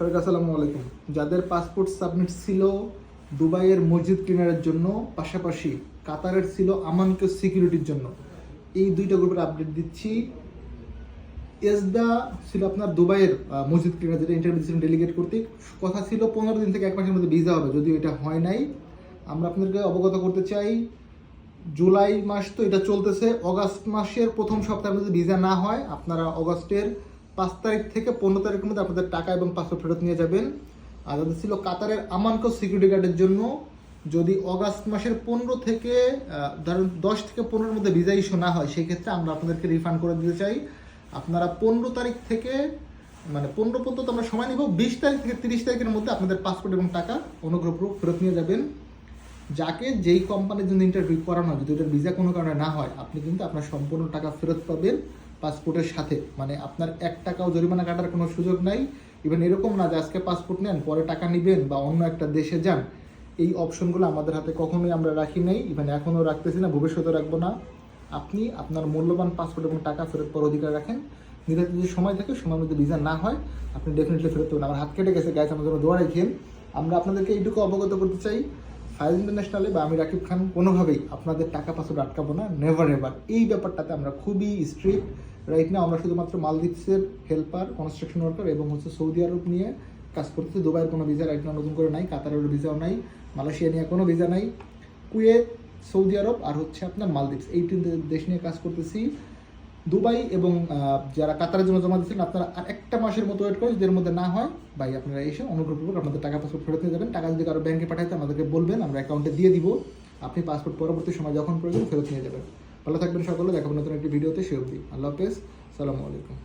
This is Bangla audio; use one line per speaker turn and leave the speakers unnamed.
সবাইকে আসসালামু আলাইকুম। যাদের পাসপোর্ট সাবমিট ছিল দুবাইয়ের মসজিদ ক্লিনারের জন্য, পাশাপাশি কাতারের ছিল আমানকে সিকিউরিটির জন্য। এই দুইটা গ্রুপের আপডেট দিচ্ছি। এসদা ছিল আপনার দুবাইয়ের মসজিদ ক্লিনার যেটা ইন্টারভিউ ডেলিগেট কর্তৃক। কথা ছিল পনেরো দিন থেকে এক মাসের মধ্যে ভিসা হবে, যদিও এটা হয় নাই। আমরা আপনাদেরকে অবগত করতে চাই, জুলাই মাস তো এটা চলতেছে, অগাস্ট মাসের প্রথম সপ্তাহের মধ্যে ভিসা না হয়, আপনারা অগাস্টের পাঁচ তারিখ থেকে পনেরো তারিখের মধ্যে আপনাদের টাকা এবং পাসপোর্ট ফেরত নিয়ে যাবেন। আর যাদের ছিল কাতারের আমানকো সিকিউরিটি গার্ডের জন্য, যদি অগাস্ট মাসের পনেরো থেকে ধরেন দশ থেকে পনেরোর মধ্যে ভিসা ইস্যু না হয়, সেই ক্ষেত্রে আমরা আপনাদেরকে রিফান্ড করে দিতে চাই। আপনারা পনেরো তারিখ থেকে মানে পনেরো পর্যন্ত আমরা সময় নিব, বিশ তারিখ থেকে তিরিশ তারিখের মধ্যে আপনাদের পাসপোর্ট এবং টাকা অনুগ্রহপূর্বক ফেরত নিয়ে যাবেন। যাকে যেই কোম্পানির জন্য ইন্টারভিউ করানো হয় যদি ওটার ভিসা কোনো কারণে না হয়, আপনি কিন্তু আপনার সম্পূর্ণ টাকা ফেরত পাবেন পাসপোর্টের সাথে। মানে আপনার এক টাকাও জরিমানা কাটার কোনো সুযোগ নাই। ইভেন এরকম না যে আজকে পাসপোর্ট নেন, পরে টাকা নেবেন বা অন্য একটা দেশে যান। এই অপশনগুলো আমাদের হাতে কখনোই আমরা রাখি নাই। ইভেন এখনও রাখতেছি না ভবিষ্যতে রাখব না। আপনি আপনার মূল্যবান পাসপোর্ট এবং টাকা ফেরত পাওয়ার অধিকার রাখেন। নির্ধারিত যে সময় থাকে, সময়ের মধ্যে ভিসা না হয়, আপনি ডেফিনেটলি ফেরত পাবেন। আমার হাত কেটে গেছে গাইছে আমার জন্য দোয়া রেখেন। আমরা আপনাদেরকে এইটুকু অবগত করতে চাই। ফাইজ ইন্টারন্যাশনালে বা আমি রাকিব খান কোনোভাবেই আপনাদের টাকা পাসওয়ার্ড আটকাবো না নেভার এভার এই ব্যাপারটাতে আমরা খুবই স্ট্রিক্ট রাইট না আমরা শুধুমাত্র মালদ্বীপসের হেল্পার কনস্ট্রাকশন ওয়ার্কার এবং হচ্ছে সৌদি আরব নিয়ে কাজ করতেছি। দুবাইয়ের কোনো ভিসা রাইট না নতুন করে নাই কাতারের ভিসাও নাই, মালয়েশিয়া নিয়ে কোনো ভিসা নাই। কুয়েত, সৌদি আরব আর হচ্ছে আপনার মালদ্বীপস। এই তিন দেশ নিয়ে কাজ করতেছি। দুবাই এবং যারা কাতারের জন্য জমা দিচ্ছেন আপনারা আর একটা মাসের মতো ওয়েট করেন, যদি এর মধ্যে না হয়, ভাই, আপনারা এসে অনুগ্রহপূর্বক আপনাদের টাকা পাসপোর্ট ফেরত নিয়ে যাবেন। টাকা যদি কারও ব্যাংকে পাঠাইতে আমাদেরকে বলবেন, আমরা অ্যাকাউন্টে দিয়ে দিব। আপনি পাসপোর্ট পরবর্তী সময় যখন প্রয়োজন ফেরত নিয়ে যাবেন। ভালো থাকবেন সকলে দেখাবেন নতুন একটি ভিডিওতে সে অবধি। আল্লাহ হাফেজ, সালামু আলাইকুম।